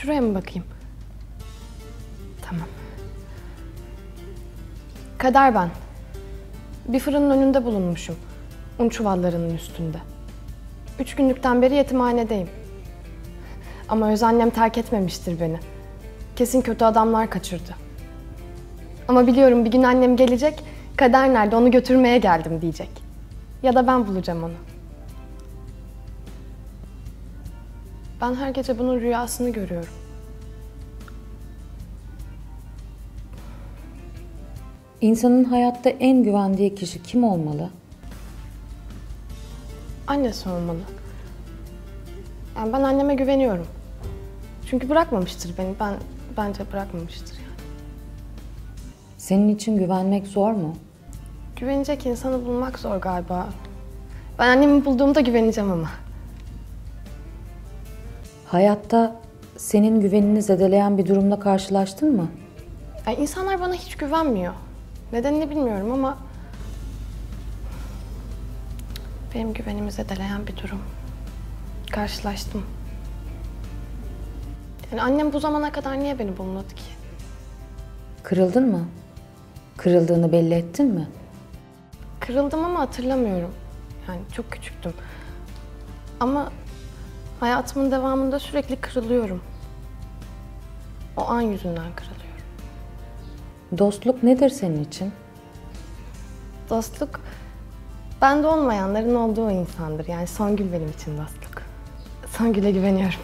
Şuraya mı bakayım? Tamam. Kader ben. Bir fırının önünde bulunmuşum. Un çuvallarının üstünde. Üç günlükten beri yetimhanedeyim. Ama öz annem terk etmemiştir beni. Kesin kötü adamlar kaçırdı. Ama biliyorum bir gün annem gelecek, kader nerede onu götürmeye geldim diyecek. Ya da ben bulacağım onu. Ben her gece bunun rüyasını görüyorum. İnsanın hayatta en güvendiği kişi kim olmalı? Annesi olmalı. Yani ben anneme güveniyorum. Çünkü bırakmamıştır beni. Ben bence bırakmamıştır yani. Senin için güvenmek zor mu? Güvenecek insanı bulmak zor galiba. Ben annemi bulduğumda güveneceğim ama. Hayatta senin güvenini zedeleyen bir durumla karşılaştın mı? Yani insanlar bana hiç güvenmiyor. Nedenini bilmiyorum ama... Benim güvenimi zedeleyen bir durum. Karşılaştım. Yani annem bu zamana kadar niye beni bulmadı ki? Kırıldın mı? Kırıldığını belli ettin mi? Kırıldım ama hatırlamıyorum. Yani çok küçüktüm. Ama hayatımın devamında sürekli kırılıyorum. O an yüzünden kırılıyorum. Dostluk nedir senin için? Dostluk bende olmayanların olduğu insandır. Yani Songül benim için dostluk. Songül'e güveniyorum.